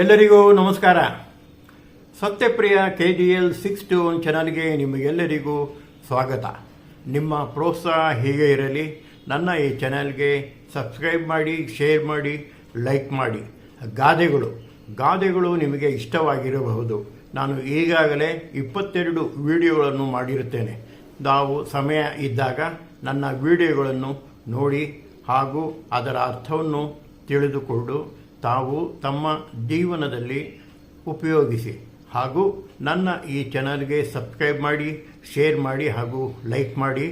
ಎಲ್ಲರಿಗೂ ನಮಸ್ಕಾರ. Satyapriya K G L six two one ಚಾನಲ್ಗೆ ನಿಮಗೆಲ್ಲರಿಗೂ ಸ್ವಾಗತ. ನಿಮ್ಮ ಪ್ರೋತ್ಸಾಹ ಹೀಗೆ ಇರಲಿ, ನನ್ನ ಈ ಚಾನಲ್ಗೆ ಸಬ್ಸ್ಕ್ರೈಬ್ ಮಾಡಿ ಶೇರ್ ಮಾಡಿ ಲೈಕ್ ಮಾಡಿ. ಗಾದೆಗಳು ಗಾದೆಗಳು ನಿಮಗೆ ಇಷ್ಟವಾಗಿರಬಹುದು. ನಾನು ಈಗಾಗಲೇ ಇಪ್ಪತ್ತೆರಡು ವಿಡಿಯೋಗಳನ್ನು ಮಾಡಿರುತ್ತೇನೆ. ನಾವು ಸಮಯ ಇದ್ದಾಗ ನನ್ನ ವಿಡಿಯೋಗಳನ್ನು ನೋಡಿ ಹಾಗೂ ಅದರ ಅರ್ಥವನ್ನು ತಿಳಿದುಕೊಂಡು ತಾವು ತಮ್ಮ ಜೀವನದಲ್ಲಿ ಉಪಯೋಗಿಸಿ ಹಾಗೂ ನನ್ನ ಈ ಚಾನಲ್ಗೆ ಸಬ್ಸ್ಕ್ರೈಬ್ ಮಾಡಿ, ಶೇರ್ ಮಾಡಿ ಹಾಗೂ ಲೈಕ್ ಮಾಡಿ.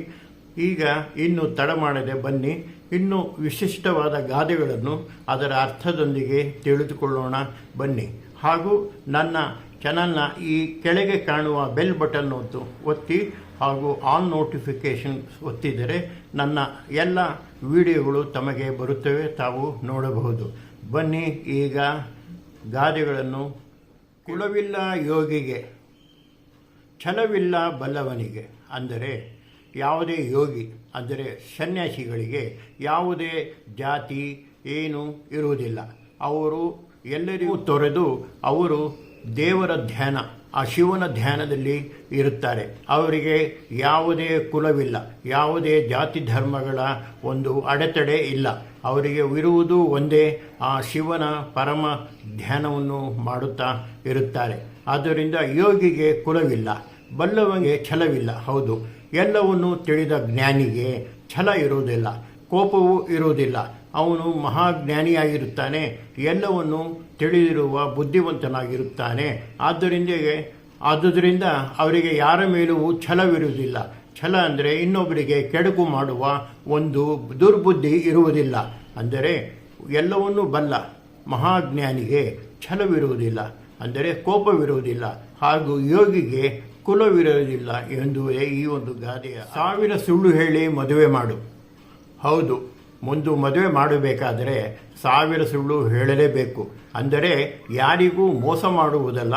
ಈಗ ಇನ್ನು ತಡ ಮಾಡದೆ ಬನ್ನಿ. ಇನ್ನು ವಿಶಿಷ್ಟವಾದ ಗಾದೆಗಳನ್ನು ಅದರ ಅರ್ಥದೊಂದಿಗೆ ತಿಳಿದುಕೊಳ್ಳೋಣ. ಬನ್ನಿ. ಹಾಗೂ ನನ್ನ ಚಾನಲ್ನ ಈ ಕೆಳಗೆ ಕಾಣುವ ಬೆಲ್ ಬಟನ್ ಒತ್ತು, ಒತ್ತಿ ಹಾಗೂ ಆಲ್ ನೋಟಿಫಿಕೇಷನ್ ಒತ್ತಿದರೆ ನನ್ನ ಎಲ್ಲ ವಿಡಿಯೋಗಳು ತಮಗೆ ಬರುತ್ತವೆ. ತಾವು ನೋಡಬಹುದು. ಬನ್ನಿ, ಈಗ ಗಾದೆಗಳನ್ನು ಕುಲವಿಲ್ಲ ಯೋಗಿಗೆ, ಛಲವಿಲ್ಲ ಬಲ್ಲವನಿಗೆ. ಅಂದರೆ ಯಾವುದೇ ಯೋಗಿ, ಅಂದರೆ ಸನ್ಯಾಸಿಗಳಿಗೆ ಯಾವುದೇ ಜಾತಿ ಏನು ಇರುವುದಿಲ್ಲ. ಅವರು ಎಲ್ಲರಿಗೂ ತೊರೆದು ಅವರು ದೇವರ ಧ್ಯಾನ, ಆ ಶಿವನ ಧ್ಯಾನದಲ್ಲಿ ಇರುತ್ತಾರೆ. ಅವರಿಗೆ ಯಾವುದೇ ಕುಲವಿಲ್ಲ, ಯಾವುದೇ ಜಾತಿ ಧರ್ಮಗಳ ಒಂದು ಅಡೆತಡೆ ಇಲ್ಲ. ಅವರಿಗೆ ಇರುವುದು ಒಂದೇ ಆ ಶಿವನ ಪರಮ ಧ್ಯಾನವನ್ನು ಮಾಡುತ್ತಾ ಇರುತ್ತಾರೆ. ಆದ್ದರಿಂದ ಯೋಗಿಗೆ ಕುಲವಿಲ್ಲ, ಬಲ್ಲವನಿಗೆ ಛಲವಿಲ್ಲ, ಹೌದು. ಎಲ್ಲವನ್ನು ತಿಳಿದ ಜ್ಞಾನಿಗೆ ಛಲ ಇರುವುದಿಲ್ಲ, ಕೋಪವೂ ಇರುವುದಿಲ್ಲ. ಅವನು ಮಹಾಜ್ಞಾನಿಯಾಗಿರುತ್ತಾನೆ, ಎಲ್ಲವನ್ನು ತಿಳಿದಿರುವ ಬುದ್ಧಿವಂತನಾಗಿರುತ್ತಾನೆ. ಆದ್ದರಿಂದ ಆದುದರಿಂದ ಅವರಿಗೆ ಯಾರ ಮೇಲೂ ಛಲವಿರುವುದಿಲ್ಲ. ಛಲ ಅಂದರೆ ಇನ್ನೊಬ್ಬರಿಗೆ ಕೆಡುಕು ಮಾಡುವ ಒಂದು ದುರ್ಬುದ್ಧಿ ಇರುವುದಿಲ್ಲ. ಅಂದರೆ ಎಲ್ಲವನ್ನೂ ಬಲ್ಲ ಮಹಾಜ್ಞಾನಿಗೆ ಛಲವಿರುವುದಿಲ್ಲ. ಅಂದರೆ ಕೋಪವಿರುವುದಿಲ್ಲ. ಹಾಗೂ ಯೋಗಿಗೆ ಕುಲವಿರುವುದಿಲ್ಲ ಎಂದು ಈ ಒಂದು ಗಾದೆಯ ಸಾವಿರ ಸುಳ್ಳು ಹೇಳಿ ಮದುವೆ ಮಾಡು. ಹೌದು ಮುಂದು ಮದುವೆ ಮಾಡಬೇಕಾದರೆ ಸಾವಿರ ಸುಳ್ಳು ಹೇಳಲೇಬೇಕು. ಅಂದರೆ ಯಾರಿಗೂ ಮೋಸ ಮಾಡುವುದಲ್ಲ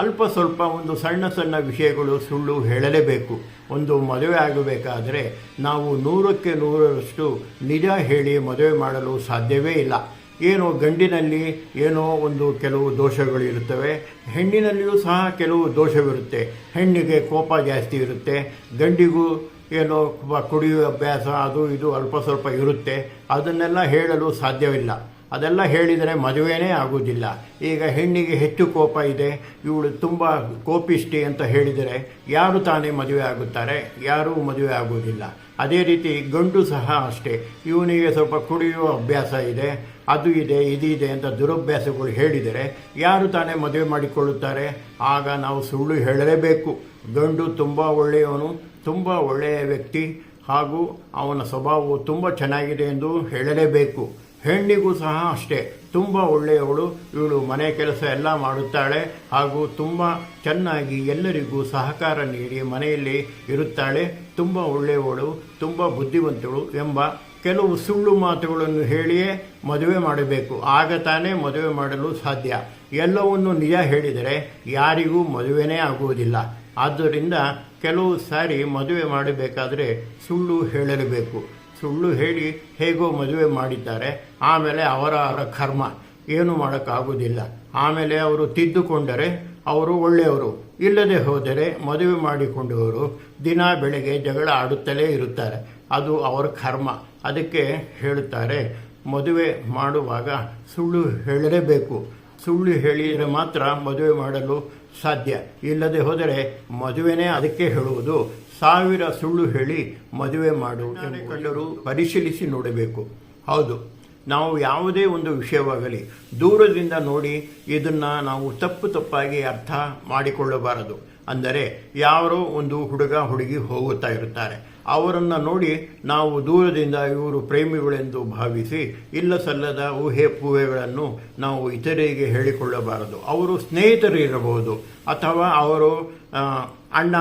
ಅಲ್ಪ ಸ್ವಲ್ಪ ಒಂದು ಸಣ್ಣ ಸಣ್ಣ ವಿಷಯಗಳು ಸುಳ್ಳು ಹೇಳಲೇಬೇಕು. ಒಂದು ಮದುವೆ ಆಗಬೇಕಾದರೆ ನಾವು ನೂರಕ್ಕೆ ನೂರರಷ್ಟು ನಿಜ ಹೇಳಿ ಮದುವೆ ಮಾಡಲು ಸಾಧ್ಯವೇ ಇಲ್ಲ. ಏನೋ ಗಂಡಿನಲ್ಲಿ ಏನೋ ಒಂದು ಕೆಲವು ದೋಷಗಳು ಇರುತ್ತವೆ, ಹೆಣ್ಣಿನಲ್ಲಿಯೂ ಸಹ ಕೆಲವು ದೋಷವಿರುತ್ತೆ. ಹೆಣ್ಣಿಗೆ ಕೋಪ ಜಾಸ್ತಿ ಇರುತ್ತೆ, ಗಂಡಿಗೂ ಏನೋ ಕುಡಿಯುವ ಅಭ್ಯಾಸ, ಅದು ಇದು ಅಲ್ಪ ಸ್ವಲ್ಪ ಇರುತ್ತೆ. ಅದನ್ನೆಲ್ಲ ಹೇಳಲು ಸಾಧ್ಯವಿಲ್ಲ. ಅದೆಲ್ಲ ಹೇಳಿದರೆ ಮದುವೆನೇ ಆಗುವುದಿಲ್ಲ. ಈಗ ಹೆಣ್ಣಿಗೆ ಹೆಚ್ಚು ಕೋಪ ಇದೆ. ಇವಳು ತುಂಬ ಕೋಪಿಷ್ಟಿ ಅಂತ ಹೇಳಿದರೆ ಯಾರು ತಾನೇ ಮದುವೆ ಆಗುತ್ತಾರೆ? ಯಾರೂ ಮದುವೆ ಆಗುವುದಿಲ್ಲ. ಅದೇ ರೀತಿ ಗಂಡು ಸಹ ಅಷ್ಟೇ. ಇವನಿಗೆ ಸ್ವಲ್ಪ ಕುಡಿಯುವ ಅಭ್ಯಾಸ ಇದೆ, ಅದು ಇದೆ, ಇದು ಇದೆ ಅಂತ ದುರಭ್ಯಾಸಗಳು ಹೇಳಿದರೆ ಯಾರು ತಾನೇ ಮದುವೆ ಮಾಡಿಕೊಳ್ಳುತ್ತಾರೆ? ಆಗ ನಾವು ಸುಳ್ಳು ಹೇಳಲೇಬೇಕು. ಗಂಡು ತುಂಬ ಒಳ್ಳೆಯವನು, ತುಂಬ ಒಳ್ಳೆಯ ವ್ಯಕ್ತಿ ಹಾಗೂ ಅವನ ಸ್ವಭಾವವು ತುಂಬ ಚೆನ್ನಾಗಿದೆ ಎಂದು ಹೇಳಲೇಬೇಕು. ಹೆಣ್ಣಿಗೂ ಸಹ ಅಷ್ಟೇ. ತುಂಬ ಒಳ್ಳೆಯವಳು. ಇವಳು ಮನೆ ಕೆಲಸ ಎಲ್ಲ ಮಾಡುತ್ತಾಳೆ ಹಾಗೂ ತುಂಬ ಚೆನ್ನಾಗಿ ಎಲ್ಲರಿಗೂ ಸಹಕಾರ ನೀಡಿ ಮನೆಯಲ್ಲಿ ಇರುತ್ತಾಳೆ. ತುಂಬ ಒಳ್ಳೆಯವಳು, ತುಂಬ ಬುದ್ಧಿವಂತಳು ಎಂಬ ಕೆಲವು ಸುಳ್ಳು ಮಾತುಗಳನ್ನು ಹೇಳಿಯೇ ಮದುವೆ ಮಾಡಬೇಕು. ಆಗ ತಾನೇ ಮದುವೆ ಮಾಡಲು ಸಾಧ್ಯ. ಎಲ್ಲವನ್ನು ನಿಜ ಹೇಳಿದರೆ ಯಾರಿಗೂ ಮದುವೆನೇ ಆಗುವುದಿಲ್ಲ. ಆದ್ದರಿಂದ ಕೆಲವು ಸಾರಿ ಮದುವೆ ಮಾಡಬೇಕಾದರೆ ಸುಳ್ಳು ಹೇಳಲೇಬೇಕು ಸುಳ್ಳು ಹೇಳಿ ಹೇಗೋ ಮದುವೆ ಮಾಡಿದ್ದಾರೆ. ಆಮೇಲೆ ಅವರ ಕರ್ಮ. ಏನು ಮಾಡೋಕ್ಕಾಗೋದಿಲ್ಲ. ಆಮೇಲೆ ಅವರು ತಿದ್ದುಕೊಂಡರೆ ಅವರು ಒಳ್ಳೆಯವರು. ಇಲ್ಲದೆ ಹೋದರೆ ಮದುವೆ ಮಾಡಿಕೊಂಡವರು ದಿನ ಬೆಳಗ್ಗೆ ಜಗಳ ಆಡುತ್ತಲೇ ಇರುತ್ತಾರೆ. ಅದು ಅವರ ಕರ್ಮ. ಅದಕ್ಕೆ ಹೇಳುತ್ತಾರೆ, ಮದುವೆ ಮಾಡುವಾಗ ಸುಳ್ಳು ಹೇಳಲೇಬೇಕು. ಸುಳ್ಳು ಹೇಳಿದರೆ ಮಾತ್ರ ಮದುವೆ ಮಾಡಲು ಸಾಧ್ಯ. ಇಲ್ಲದೆ ಹೋದರೆ ಮದುವೆನೇ ಅದಕ್ಕೆ ಹೇಳುವುದು. ಸಾವಿರ ಸುಳ್ಳು ಹೇಳಿ ಮದುವೆ ಮಾಡು ಕಂಡರು ಪರಿಶೀಲಿಸಿ ನೋಡಬೇಕು. ಹೌದು ನಾವು ಯಾವುದೇ ಒಂದು ವಿಷಯವಾಗಲಿ ದೂರದಿಂದ ನೋಡಿ ಇದನ್ನು ನಾವು ತಪ್ಪು ತಪ್ಪಾಗಿ ಅರ್ಥ ಮಾಡಿಕೊಳ್ಳಬಾರದು. ಅಂದರೆ ಯಾರೋ ಒಂದು ಹುಡುಗ ಹುಡುಗಿ ಹೋಗುತ್ತಾ ಇರುತ್ತಾರೆ. ಅವರನ್ನು ನೋಡಿ ನಾವು ದೂರದಿಂದ ಇವರು ಪ್ರೇಮಿಗಳೆಂದು ಭಾವಿಸಿ ಇಲ್ಲ ಸಲ್ಲದ ಊಹೆ ಪೂಹೆಗಳನ್ನು ನಾವು ಇತರರಿಗೆ ಹೇಳಿಕೊಳ್ಳಬಾರದು. ಅವರು ಸ್ನೇಹಿತರು ಇರಬಹುದು ಅಥವಾ ಅವರು ಅಣ್ಣ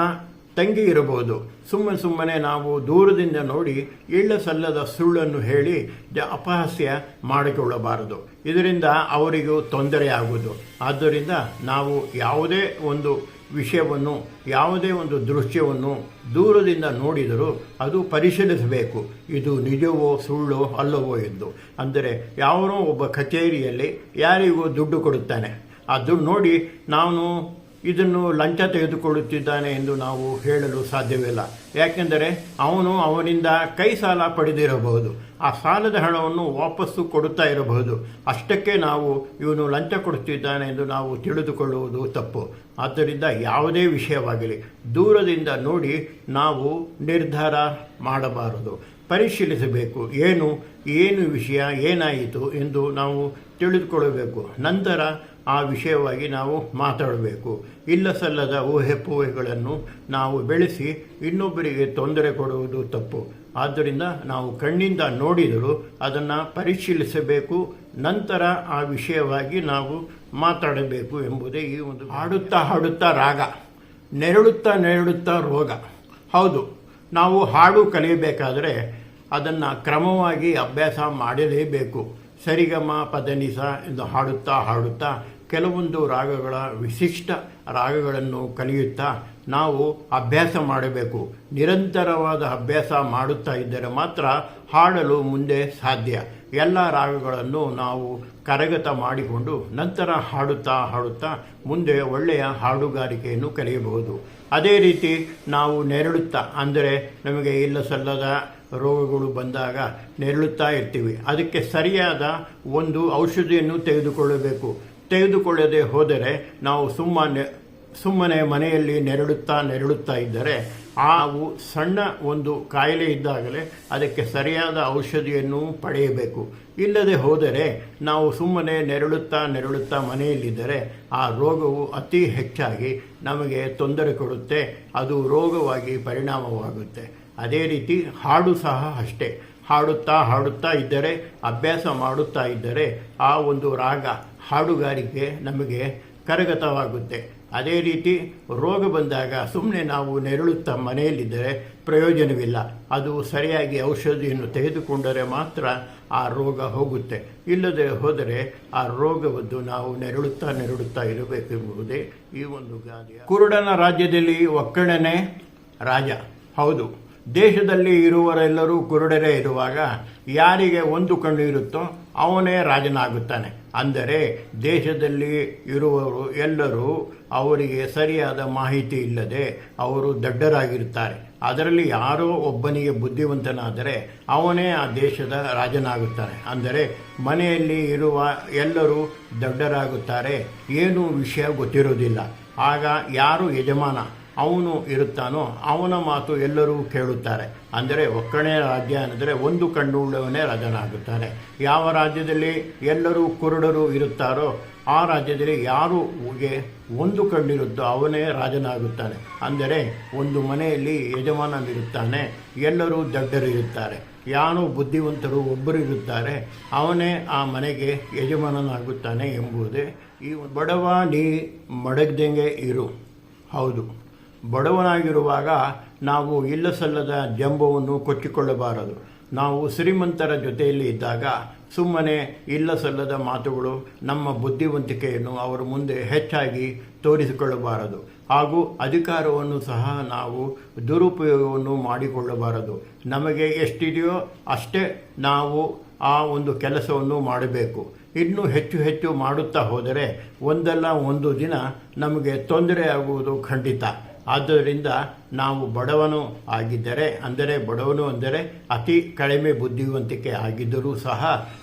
ತಂಗಿ ಇರಬಹುದು. ಸುಮ್ಮನೆ ಸುಮ್ಮನೆ ನಾವು ದೂರದಿಂದ ನೋಡಿ ಇಳ್ಳ ಸಲ್ಲದ ಸುಳ್ಳನ್ನು ಹೇಳಿ ಅಪಹಾಸ್ಯ ಮಾಡಿಕೊಳ್ಳಬಾರದು. ಇದರಿಂದ ಅವರಿಗೂ ತೊಂದರೆ ಆಗುವುದು. ಆದ್ದರಿಂದ ನಾವು ಯಾವುದೇ ಒಂದು ವಿಷಯವನ್ನು, ಯಾವುದೇ ಒಂದು ದೃಶ್ಯವನ್ನು ದೂರದಿಂದ ನೋಡಿದರೂ ಅದು ಪರಿಶೀಲಿಸಬೇಕು. ಇದು ನಿಜವೋ ಸುಳ್ಳೋ ಅಲ್ಲವೋ ಎಂದು. ಅಂದರೆ ಯಾವನೋ ಒಬ್ಬ ಕಚೇರಿಯಲ್ಲಿ ಯಾರಿಗೂ ದುಡ್ಡು ಕೊಡುತ್ತಾನೆ. ದುಡ್ಡು ನೋಡಿ ನಾನು ಇದನ್ನು ಲಂಚ ತೆಗೆದುಕೊಳ್ಳುತ್ತಿದ್ದಾನೆ ಎಂದು ನಾವು ಹೇಳಲು ಸಾಧ್ಯವಿಲ್ಲ. ಯಾಕೆಂದರೆ ಅವನು ಅವನಿಂದ ಕೈ ಸಾಲ ಪಡೆದಿರಬಹುದು. ಆ ಸಾಲದ ಹಣವನ್ನು ವಾಪಸ್ಸು ಕೊಡುತ್ತಾ ಇರಬಹುದು. ಅಷ್ಟಕ್ಕೆ ನಾವು ಇವನು ಲಂಚ ಕೊಡುತ್ತಿದ್ದಾನೆ ಎಂದು ನಾವು ತಿಳಿದುಕೊಳ್ಳುವುದು ತಪ್ಪು. ಆದ್ದರಿಂದ ಯಾವುದೇ ವಿಷಯವಾಗಲಿ ದೂರದಿಂದ ನೋಡಿ ನಾವು ನಿರ್ಧಾರ ಮಾಡಬಾರದು. ಪರಿಶೀಲಿಸಬೇಕು. ಏನು ಏನು ವಿಷಯ, ಏನಾಯಿತು ಎಂದು ನಾವು ತಿಳಿದುಕೊಳ್ಳಬೇಕು. ನಂತರ ಆ ವಿಷಯವಾಗಿ ನಾವು ಮಾತಾಡಬೇಕು. ಇಲ್ಲ ಸಲ್ಲದ ಊಹೆ ಪೂಹೆಗಳನ್ನು ನಾವು ಬೆಳೆಸಿ ಇನ್ನೊಬ್ಬರಿಗೆ ತೊಂದರೆ ಕೊಡುವುದು ತಪ್ಪು. ಆದ್ದರಿಂದ ನಾವು ಕಣ್ಣಿಂದ ನೋಡಿದರೂ ಅದನ್ನು ಪರಿಶೀಲಿಸಬೇಕು. ನಂತರ ಆ ವಿಷಯವಾಗಿ ನಾವು ಮಾತಾಡಬೇಕು ಎಂಬುದೇ ಈ ಒಂದು ಹಾಡುತ್ತಾ ಹಾಡುತ್ತಾ ರಾಗ, ನೆರಳುತ್ತಾ ನೆರಳುತ್ತಾ ರೋಗ. ಹೌದು, ನಾವು ಹಾಡು ಕಲಿಯಬೇಕಾದರೆ ಅದನ್ನು ಕ್ರಮವಾಗಿ ಅಭ್ಯಾಸ ಮಾಡಲೇಬೇಕು. ಸರಿಗಮ ಪದನಿಸ ಎಂದು ಹಾಡುತ್ತಾ ಹಾಡುತ್ತಾ ಕೆಲವೊಂದು ರಾಗಗಳ ವಿಶಿಷ್ಟ ರಾಗಗಳನ್ನು ಕಲಿಯುತ್ತಾ ನಾವು ಅಭ್ಯಾಸ ಮಾಡಬೇಕು. ನಿರಂತರವಾದ ಅಭ್ಯಾಸ ಮಾಡುತ್ತಾ ಇದ್ದರೆ ಮಾತ್ರ ಹಾಡಲು ಮುಂದೆ ಸಾಧ್ಯ. ಎಲ್ಲ ರಾಗಗಳನ್ನು ನಾವು ಕರಗತ ಮಾಡಿಕೊಂಡು ನಂತರ ಹಾಡುತ್ತಾ ಹಾಡುತ್ತಾ ಮುಂದೆ ಒಳ್ಳೆಯ ಹಾಡುಗಾರಿಕೆಯನ್ನು ಕಲಿಯಬಹುದು. ಅದೇ ರೀತಿ ನಾವು ನೆರಳುತ್ತಾ, ಅಂದರೆ ನಮಗೆ ಇಲ್ಲ ಸಲ್ಲದ ರೋಗಗಳು ಬಂದಾಗ ನೆರಳುತ್ತಾ ಇರ್ತೀವಿ. ಅದಕ್ಕೆ ಸರಿಯಾದ ಒಂದು ಔಷಧಿಯನ್ನು ತೆಗೆದುಕೊಳ್ಳಬೇಕು. ತೆಗೆದುಕೊಳ್ಳದೆ ಹೋದರೆ ನಾವು ಸುಮ್ಮನೆ ಸುಮ್ಮನೆ ಮನೆಯಲ್ಲಿ ನೆರಳುತ್ತಾ ನೆರಳುತ್ತಾ ಇದ್ದರೆ ಆವು ಸಣ್ಣ ಒಂದು ಕಾಯಿಲೆ ಇದ್ದಾಗಲೇ ಅದಕ್ಕೆ ಸರಿಯಾದ ಔಷಧಿಯನ್ನು ಪಡೆಯಬೇಕು. ಇಲ್ಲದೆ ಹೋದರೆ ನಾವು ಸುಮ್ಮನೆ ನೆರಳುತ್ತಾ ನೆರಳುತ್ತಾ ಮನೆಯಲ್ಲಿದ್ದರೆ ಆ ರೋಗವು ಅತಿ ಹೆಚ್ಚಾಗಿ ನಮಗೆ ತೊಂದರೆ ಕೊಡುತ್ತೆ. ಅದು ರೋಗವಾಗಿ ಪರಿಣಾಮವಾಗುತ್ತೆ. ಅದೇ ರೀತಿ ಹಾಡು ಸಹ ಅಷ್ಟೇ. ಹಾಡುತ್ತಾ ಹಾಡುತ್ತಾ ಇದ್ದರೆ, ಅಭ್ಯಾಸ ಮಾಡುತ್ತಾ ಇದ್ದರೆ ಆ ಒಂದು ರಾಗ ಹಾಡುಗಾರಿಕೆ ನಮಗೆ ಕರಗತವಾಗುತ್ತೆ. ಅದೇ ರೀತಿ ರೋಗ ಬಂದಾಗ ಸುಮ್ಮನೆ ನಾವು ನೆರಳುತ್ತಾ ಮನೆಯಲ್ಲಿದ್ದರೆ ಪ್ರಯೋಜನವಿಲ್ಲ. ಅದು ಸರಿಯಾಗಿ ಔಷಧಿಯನ್ನು ತೆಗೆದುಕೊಂಡರೆ ಮಾತ್ರ ಆ ರೋಗ ಹೋಗುತ್ತೆ. ಇಲ್ಲದೆ ಹೋದರೆ ಆ ರೋಗವನ್ನು ನಾವು ನೆರಳುತ್ತಾ ನೆರಳುತ್ತಾ ಇರಬೇಕೆಂಬುದೇ ಈ ಒಂದು ಗಾದೆ. ಕುರುಡನ ರಾಜ್ಯದಲ್ಲಿ ಒಕ್ಕಣನೆ ರಾಜ. ಹೌದು. ದೇಶದಲ್ಲಿ ಇರುವರೆಲ್ಲರೂ ಕುರುಡರೇ ಇರುವಾಗ ಯಾರಿಗೆ ಒಂದು ಕಣ್ಣು ಇರುತ್ತೋ ಅವನೇ ರಾಜನಾಗುತ್ತಾನೆ. ಅಂದರೆ ದೇಶದಲ್ಲಿ ಇರುವವರು ಎಲ್ಲರೂ ಅವರಿಗೆ ಸರಿಯಾದ ಮಾಹಿತಿ ಇಲ್ಲದೆ ಅವರು ದಡ್ಡರಾಗಿರುತ್ತಾರೆ. ಅದರಲ್ಲಿ ಯಾರೋ ಒಬ್ಬನಿಗೆ ಬುದ್ಧಿವಂತನಾದರೆ ಅವನೇ ಆ ದೇಶದ ರಾಜನಾಗುತ್ತಾನೆ. ಅಂದರೆ ಮನೆಯಲ್ಲಿ ಇರುವ ಎಲ್ಲರೂ ದಡ್ಡರಾಗುತ್ತಾರೆ. ಏನೂ ವಿಷಯ ಗೊತ್ತಿರೋದಿಲ್ಲ ಆಗ ಯಾರು ಯಜಮಾನ? ಅವನು ಇರುತ್ತಾನೋ ಅವನ ಮಾತು ಎಲ್ಲರೂ ಕೇಳುತ್ತಾರೆ. ಅಂದರೆ ಒಕ್ಕಣೆ ರಾಜ್ಯ ಅಂದರೆ ಒಂದು ಕಣ್ಣುಳ್ಳವನೇ ರಾಜನಾಗುತ್ತಾನೆ ಯಾವ ರಾಜ್ಯದಲ್ಲಿ ಎಲ್ಲರೂ ಕುರುಡರು ಇರುತ್ತಾರೋ ಆ ರಾಜ್ಯದಲ್ಲಿ ಯಾರು ಒಂದು ಕಣ್ಣಿರುತ್ತೋ ಅವನೇ ರಾಜನಾಗುತ್ತಾನೆ. ಅಂದರೆ ಒಂದು ಮನೆಯಲ್ಲಿ ಯಜಮಾನನಿರುತ್ತಾನೆ, ಎಲ್ಲರೂ ದಡ್ಡರಿರುತ್ತಾರೆ. ಯಾರು ಬುದ್ಧಿವಂತರು ಒಬ್ಬರು ಇರುತ್ತಾರೆ ಅವನೇ ಆ ಮನೆಗೆ ಯಜಮಾನನಾಗುತ್ತಾನೆ ಎಂಬುದೇ ಈ ಬಡವ ನೀ ಮಡಗ್ದಂಗೆ ಇರು. ಹೌದು. ಬಡವನಾಗಿರುವಾಗ ನಾವು ಇಲ್ಲ ಸಲ್ಲದ ಜಂಬವನ್ನು ಕೊಚ್ಚಿಕೊಳ್ಳಬಾರದು. ನಾವು ಶ್ರೀಮಂತರ ಜೊತೆಯಲ್ಲಿ ಇದ್ದಾಗ ಸುಮ್ಮನೆ ಇಲ್ಲ ಸಲ್ಲದ ಮಾತುಗಳು, ನಮ್ಮ ಬುದ್ಧಿವಂತಿಕೆಯನ್ನು ಅವರ ಮುಂದೆ ಹೆಚ್ಚಾಗಿ ತೋರಿಸಿಕೊಳ್ಳಬಾರದು. ಹಾಗೂ ಅಧಿಕಾರವನ್ನು ಸಹ ನಾವು ದುರುಪಯೋಗವನ್ನು ಮಾಡಿಕೊಳ್ಳಬಾರದು. ನಮಗೆ ಎಷ್ಟಿದೆಯೋ ಅಷ್ಟೇ ನಾವು ಆ ಒಂದು ಕೆಲಸವನ್ನು ಮಾಡಬೇಕು. ಇನ್ನೂ ಹೆಚ್ಚು ಹೆಚ್ಚು ಮಾಡುತ್ತಾ ಹೋದರೆ ಒಂದಲ್ಲ ಒಂದು ದಿನ ನಮಗೆ ತೊಂದರೆ ಆಗುವುದು ಖಂಡಿತ. ಆದ್ದರಿಂದ ನಾವು ಬಡವನು ಆಗಿದ್ದರೆ, ಅಂದರೆ ಬಡವನು ಅಂದರೆ ಅತಿ ಕಡಿಮೆ ಬುದ್ಧಿವಂತಿಕೆ ಆಗಿದ್ದರೂ ಸಹ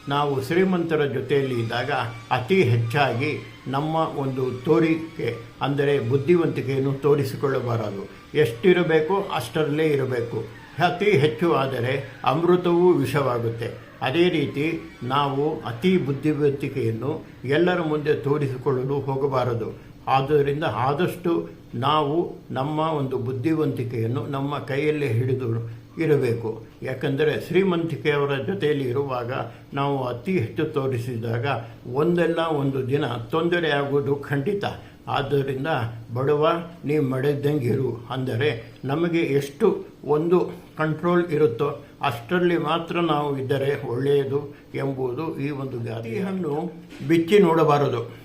ನಾವು ಶ್ರೀಮಂತರ ಜೊತೆಯಲ್ಲಿ ಇದ್ದಾಗ ಅತಿ ಹೆಚ್ಚಾಗಿ ನಮ್ಮ ಒಂದು ತೋರಿಕೆ, ಅಂದರೆ ಬುದ್ಧಿವಂತಿಕೆಯನ್ನು ತೋರಿಸಿಕೊಳ್ಳಬಾರದು. ಎಷ್ಟಿರಬೇಕೋ ಅಷ್ಟರಲ್ಲೇ ಇರಬೇಕು. ಅತಿ ಹೆಚ್ಚು ಆದರೆ ಅಮೃತವೂ ವಿಷವಾಗುತ್ತೆ. ಅದೇ ರೀತಿ ನಾವು ಅತಿ ಬುದ್ಧಿವಂತಿಕೆಯನ್ನು ಎಲ್ಲರ ಮುಂದೆ ತೋರಿಸಿಕೊಳ್ಳಲು ಹೋಗಬಾರದು. ಆದ್ದರಿಂದ ಆದಷ್ಟು ನಾವು ನಮ್ಮ ಒಂದು ಬುದ್ಧಿವಂತಿಕೆಯನ್ನು ನಮ್ಮ ಕೈಯಲ್ಲಿ ಹಿಡಿದು ಇರಬೇಕು. ಯಾಕಂದರೆ ಶ್ರೀಮಂತಿಕೆಯವರ ಜೊತೆಯಲ್ಲಿ ಇರುವಾಗ ನಾವು ಅತಿ ಹೆಚ್ಚು ತೋರಿಸಿದಾಗ ಒಂದಲ್ಲ ಒಂದು ದಿನ ತೊಂದರೆ ಆಗುವುದು ಖಂಡಿತ. ಆದ್ದರಿಂದ ಬಡವ, ನೀವು ಮಡೆದಂಗೆ ಇರು. ಅಂದರೆ ನಮಗೆ ಎಷ್ಟು ಒಂದು ಕಂಟ್ರೋಲ್ ಇರುತ್ತೋ ಅಷ್ಟರಲ್ಲಿ ಮಾತ್ರ ನಾವು ಇದ್ದರೆ ಒಳ್ಳೆಯದು ಎಂಬುದು ಈ ಒಂದು ಗಾದಿ ಬಿಚ್ಚಿ ನೋಡಬಾರದು.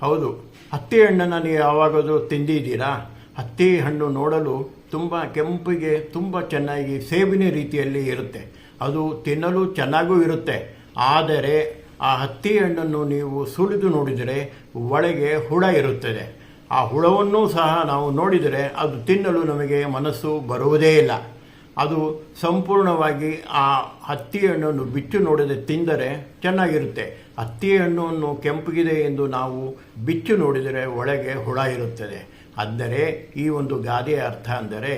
ಹೌದು. ಹತ್ತಿ ಹಣ್ಣನ್ನು ನೀವು ಯಾವಾಗಾದರೂ ತಿಂದಿದ್ದೀರಾ? ಹತ್ತಿ ಹಣ್ಣು ನೋಡಲು ತುಂಬ ಕೆಂಪಿಗೆ, ತುಂಬ ಚೆನ್ನಾಗಿ ಸೇಬಿನ ರೀತಿಯಲ್ಲಿ ಇರುತ್ತೆ. ಅದು ತಿನ್ನಲು ಚೆನ್ನಾಗೂ ಇರುತ್ತೆ. ಆದರೆ ಆ ಹತ್ತಿ ಹಣ್ಣನ್ನು ನೀವು ಸುಳಿದು ನೋಡಿದರೆ ಒಳಗೆ ಹುಳ ಇರುತ್ತದೆ. ಆ ಹುಳವನ್ನೂ ಸಹ ನಾವು ನೋಡಿದರೆ ಅದು ತಿನ್ನಲು ನಮಗೆ ಮನಸ್ಸು ಬರುವುದೇ ಇಲ್ಲ. ಅದು ಸಂಪೂರ್ಣವಾಗಿ ಆ ಹತ್ತಿ ಹಣ್ಣನ್ನು ಬಿಚ್ಚು ನೋಡದೆ ತಿಂದರೆ ಚೆನ್ನಾಗಿರುತ್ತೆ. ಹತ್ತಿ ಹಣ್ಣನ್ನು ಕೆಂಪಗಿದೆ ಎಂದು ನಾವು ಬಿಚ್ಚು ನೋಡಿದರೆ ಒಳಗೆ ಹುಳ ಇರುತ್ತದೆ. ಅಂದರೆ ಈ ಒಂದು ಗಾದೆಯ ಅರ್ಥ ಅಂದರೆ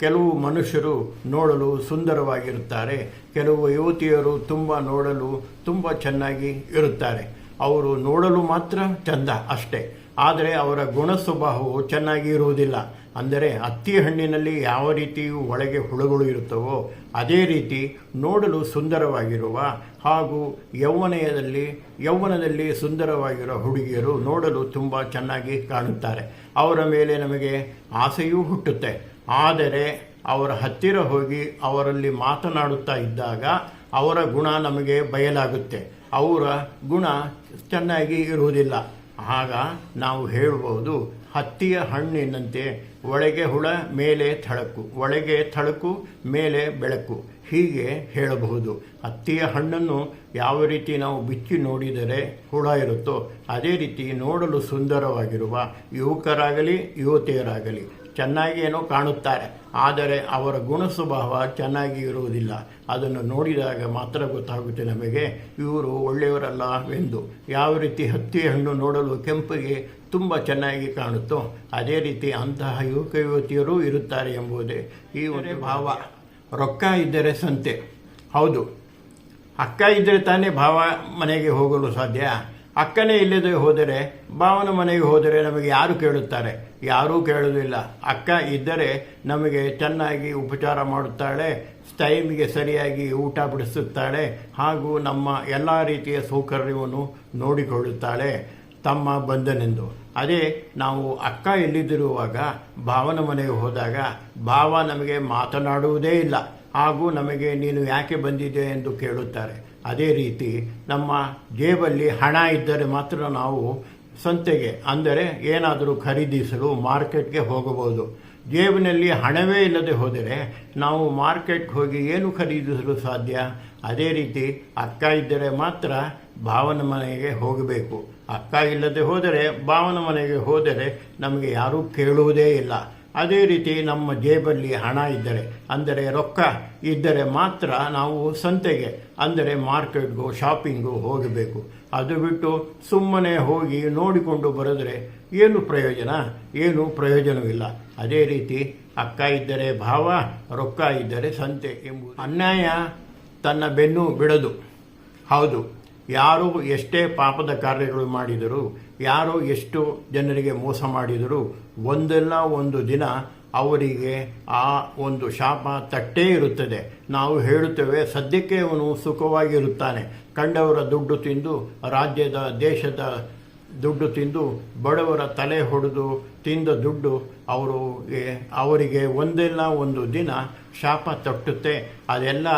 ಕೆಲವು ಮನುಷ್ಯರು ನೋಡಲು ಸುಂದರವಾಗಿರುತ್ತಾರೆ. ಕೆಲವು ಯುವತಿಯರು ತುಂಬ ನೋಡಲು ತುಂಬ ಚೆನ್ನಾಗಿ ಇರುತ್ತಾರೆ. ಅವರು ನೋಡಲು ಮಾತ್ರ ಚಂದ ಅಷ್ಟೇ. ಆದರೆ ಅವರ ಗುಣ ಸ್ವಭಾವವು ಚೆನ್ನಾಗಿ ಇರುವುದಿಲ್ಲ. ಅಂದರೆ ಅತ್ತಿ ಹಣ್ಣಿನಲ್ಲಿ ಯಾವ ರೀತಿಯು ಒಳಗೆ ಹುಳುಗಳು ಇರುತ್ತವೋ ಅದೇ ರೀತಿ ನೋಡಲು ಸುಂದರವಾಗಿರುವ ಹಾಗೂ ಯೌವನಯದಲ್ಲಿ ಯೌವನದಲ್ಲಿ ಸುಂದರವಾಗಿರುವ ಹುಡುಗಿಯರು ನೋಡಲು ತುಂಬ ಚೆನ್ನಾಗಿ ಕಾಣುತ್ತಾರೆ. ಅವರ ಮೇಲೆ ನಮಗೆ ಆಸೆಯೂ ಹುಟ್ಟುತ್ತೆ. ಆದರೆ ಅವರ ಹತ್ತಿರ ಹೋಗಿ ಅವರಲ್ಲಿ ಮಾತನಾಡುತ್ತಾ ಇದ್ದಾಗ ಅವರ ಗುಣ ನಮಗೆ ಬಯಲಾಗುತ್ತೆ. ಅವರ ಗುಣ ಚೆನ್ನಾಗಿ ಇರುವುದಿಲ್ಲ. ಆಗ ನಾವು ಹೇಳ್ಬೋದು ಹತ್ತಿಯ ಹಣ್ಣಿನಂತೆ ಒಳಗೆ ಹುಳ, ಮೇಲೆ ಥಳಕು, ಒಳಗೆ ಥಳಕು, ಮೇಲೆ ಬೆಳಕು. ಹೀಗೆ ಹೇಳಬಹುದು. ಹತ್ತಿಯ ಹಣ್ಣನ್ನು ಯಾವ ರೀತಿ ನಾವು ಬಿಚ್ಚಿ ನೋಡಿದರೆ ಹುಳ ಇರುತ್ತೋ, ಅದೇ ರೀತಿ ನೋಡಲು ಸುಂದರವಾಗಿರುವ ಯುವಕರಾಗಲಿ, ಯುವತಿಯರಾಗಲಿ ಚೆನ್ನಾಗಿ ಏನೋ ಕಾಣುತ್ತಾರೆ. ಆದರೆ ಅವರ ಗುಣ ಸ್ವಭಾವ ಚೆನ್ನಾಗಿ ಇರುವುದಿಲ್ಲ. ಅದನ್ನು ನೋಡಿದಾಗ ಮಾತ್ರ ಗೊತ್ತಾಗುತ್ತೆ ನಮಗೆ, ಇವರು ಒಳ್ಳೆಯವರಲ್ಲ ಎಂದು. ಯಾವ ರೀತಿ ಹತ್ತಿ ಹಣ್ಣು ನೋಡಲು ಕೆಂಪಿಗೆ ತುಂಬ ಚೆನ್ನಾಗಿ ಕಾಣುತ್ತೋ, ಅದೇ ರೀತಿ ಅಂತಹ ಯುವಕ ಯುವತಿಯರು ಇರುತ್ತಾರೆ ಎಂಬುದೇ ಈ ಒಂದು ಭಾವ. ರೊಕ್ಕ ಇದ್ದರೆ ಸಂತೆ. ಹೌದು. ಅಕ್ಕ ಇದ್ದರೆ ತಾನೇ ಭಾವ ಮನೆಗೆ ಹೋಗಲು ಸಾಧ್ಯ. ಅಕ್ಕನೇ ಇಲ್ಲದೆ ಹೋದರೆ, ಭಾವನ ಮನೆಗೆ ಹೋದರೆ ನಮಗೆ ಯಾರು ಕೇಳುತ್ತಾರೆ? ಯಾರೂ ಕೇಳುವುದಿಲ್ಲ. ಅಕ್ಕ ಇದ್ದರೆ ನಮಗೆ ಚೆನ್ನಾಗಿ ಉಪಚಾರ ಮಾಡುತ್ತಾಳೆ, ಟೈಮಿಗೆ ಸರಿಯಾಗಿ ಊಟ ಬಿಡಿಸುತ್ತಾಳೆ, ಹಾಗೂ ನಮ್ಮ ಎಲ್ಲ ರೀತಿಯ ಸೌಕರ್ಯವನ್ನು ನೋಡಿಕೊಳ್ಳುತ್ತಾಳೆ, ತಮ್ಮ ಬಂಧನೆಂದು. ಅದೇ ನಾವು ಅಕ್ಕ ಎಲ್ಲಿದ್ದಿರುವಾಗ ಭಾವನ ಮನೆಗೆ ಹೋದಾಗ ಭಾವ ನಮಗೆ ಮಾತನಾಡುವುದೇ ಇಲ್ಲ. ಹಾಗೂ ನಮಗೆ ನೀನು ಯಾಕೆ ಬಂದಿದೆ ಎಂದು ಕೇಳುತ್ತಾರೆ. ಅದೇ ರೀತಿ ನಮ್ಮ ಜೇಬಲ್ಲಿ ಹಣ ಇದ್ದರೆ ಮಾತ್ರ ನಾವು ಸಂತೆಗೆ, ಅಂದರೆ ಏನಾದರೂ ಖರೀದಿಸಲು ಮಾರ್ಕೆಟ್ಗೆ ಹೋಗಬಹುದು. ಜೇಬಿನಲ್ಲಿ ಹಣವೇ ಇಲ್ಲದೆ ಹೋದರೆ ನಾವು ಮಾರ್ಕೆಟ್ಗೆ ಹೋಗಿ ಏನು ಖರೀದಿಸಲು ಸಾಧ್ಯ? ಅದೇ ರೀತಿ ಅಕ್ಕ ಇದ್ದರೆ ಮಾತ್ರ ಭಾವನ ಮನೆಗೆ ಹೋಗಬೇಕು. ಅಕ್ಕ ಇಲ್ಲದೆ ಹೋದರೆ ಭಾವನ ಮನೆಗೆ ಹೋದರೆ ನಮಗೆ ಯಾರೂ ಕೇಳುವುದೇ ಇಲ್ಲ. ಅದೇ ರೀತಿ ನಮ್ಮ ಜೇಬಲ್ಲಿ ಹಣ ಇದ್ದರೆ, ಅಂದರೆ ರೊಕ್ಕ ಇದ್ದರೆ ಮಾತ್ರ ನಾವು ಸಂತೆಗೆ, ಅಂದರೆ ಮಾರ್ಕೆಟ್ಗೂ, ಶಾಪಿಂಗು ಹೋಗಬೇಕು. ಅದು ಬಿಟ್ಟು ಸುಮ್ಮನೆ ಹೋಗಿ ನೋಡಿಕೊಂಡು ಬರೆದರೆ ಏನು ಪ್ರಯೋಜನ? ಏನು ಪ್ರಯೋಜನವಿಲ್ಲ. ಅದೇ ರೀತಿ ಅಕ್ಕ ಇದ್ದರೆ ಭಾವ, ರೊಕ್ಕ ಇದ್ದರೆ ಸಂತೆ ಎಂಬುದು. ಅನ್ಯಾಯ ತನ್ನ ಬೆನ್ನು ಬಿಡದು. ಹೌದು, ಯಾರು ಎಷ್ಟೇ ಪಾಪದ ಕಾರ್ಯಗಳು ಮಾಡಿದರೂ, ಯಾರು ಎಷ್ಟು ಜನರಿಗೆ ಮೋಸ ಮಾಡಿದರೂ ಒಂದಲ್ಲ ಒಂದು ದಿನ ಅವರಿಗೆ ಆ ಒಂದು ಶಾಪ ತಟ್ಟೇ ಇರುತ್ತದೆ. ನಾವು ಹೇಳುತ್ತೇವೆ, ಸದ್ಯಕ್ಕೆ ಅವನು ಸುಖವಾಗಿರುತ್ತಾನೆ. ಕಂಡವರ ದುಡ್ಡು ತಿಂದು, ರಾಜ್ಯದ, ದೇಶದ ದುಡ್ಡು ತಿಂದು, ಬಡವರ ತಲೆ ಹೊಡೆದು ತಿಂದ ದುಡ್ಡು ಅವರು ಅವರಿಗೆ ಒಂದೆಲ್ಲ ಒಂದು ದಿನ ಶಾಪ ತಟ್ಟುತ್ತೆ. ಅದೆಲ್ಲ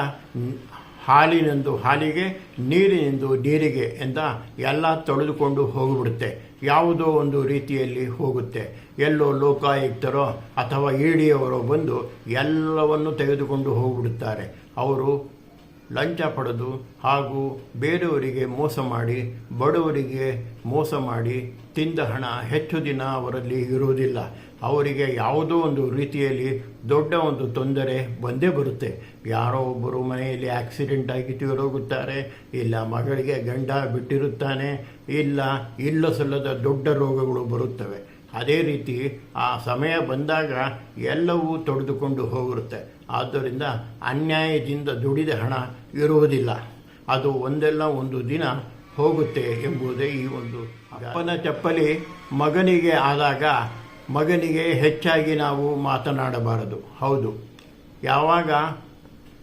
ಹಾಲಿನೆಂದು, ಹಾಲಿಗೆ, ನೀರಿನೆಂದು, ನೀರಿಗೆ ಎಂದ ಎಲ್ಲ ತೊಳೆದುಕೊಂಡು ಹೋಗಿಬಿಡುತ್ತೆ. ಯಾವುದೋ ಒಂದು ರೀತಿಯಲ್ಲಿ ಹೋಗುತ್ತೆ. ಎಲ್ಲೋ ಲೋಕಾಯುಕ್ತರೋ ಅಥವಾ ಇಡಿಯವರೋ ಬಂದು ಎಲ್ಲವನ್ನು ತೆಗೆದುಕೊಂಡು ಹೋಗಿಬಿಡುತ್ತಾರೆ. ಅವರು ಲಂಚ ಪಡೆದು ಹಾಗೂ ಬೇರೆಯವರಿಗೆ ಮೋಸ ಮಾಡಿ, ಬಡವರಿಗೆ ಮೋಸ ಮಾಡಿ ತಿಂದ ಹಣ ಹೆಚ್ಚು ದಿನ ಅವರಲ್ಲಿ ಇರುವುದಿಲ್ಲ. ಅವರಿಗೆ ಯಾವುದೋ ಒಂದು ರೀತಿಯಲ್ಲಿ ದೊಡ್ಡ ಒಂದು ತೊಂದರೆ ಬಂದೇ ಬರುತ್ತೆ. ಯಾರೋ ಒಬ್ಬರು ಮನೆಯಲ್ಲಿ ಆಕ್ಸಿಡೆಂಟ್ ಆಗಿ ತೀರೋಗುತ್ತಾರೆ ಇಲ್ಲ ಮಗಳಿಗೆ ಗಂಡ ಬಿಟ್ಟಿರುತ್ತಾನೆ ಇಲ್ಲ ಇಲ್ಲ ಸಲ್ಲದ ದೊಡ್ಡ ರೋಗಗಳು ಬರುತ್ತವೆ. ಅದೇ ರೀತಿ ಆ ಸಮಯ ಬಂದಾಗ ಎಲ್ಲವೂ ತೊಡೆದುಕೊಂಡು ಹೋಗಿರುತ್ತೆ. ಆದ್ದರಿಂದ ಅನ್ಯಾಯದಿಂದ ದುಡಿದ ಹಣ ಇರುವುದಿಲ್ಲ. ಅದು ಒಂದೆಲ್ಲ ಒಂದು ದಿನ ಹೋಗುತ್ತೆ ಎಂಬುದೇ ಈ ಒಂದು ಅಪ್ಪನ ಚಪ್ಪಲಿ ಮಗನಿಗೆ ಆದಾಗ ಮಗನಿಗೆ ಹೆಚ್ಚಾಗಿ ನಾವು ಮಾತನಾಡಬಾರದು. ಹೌದು. ಯಾವಾಗ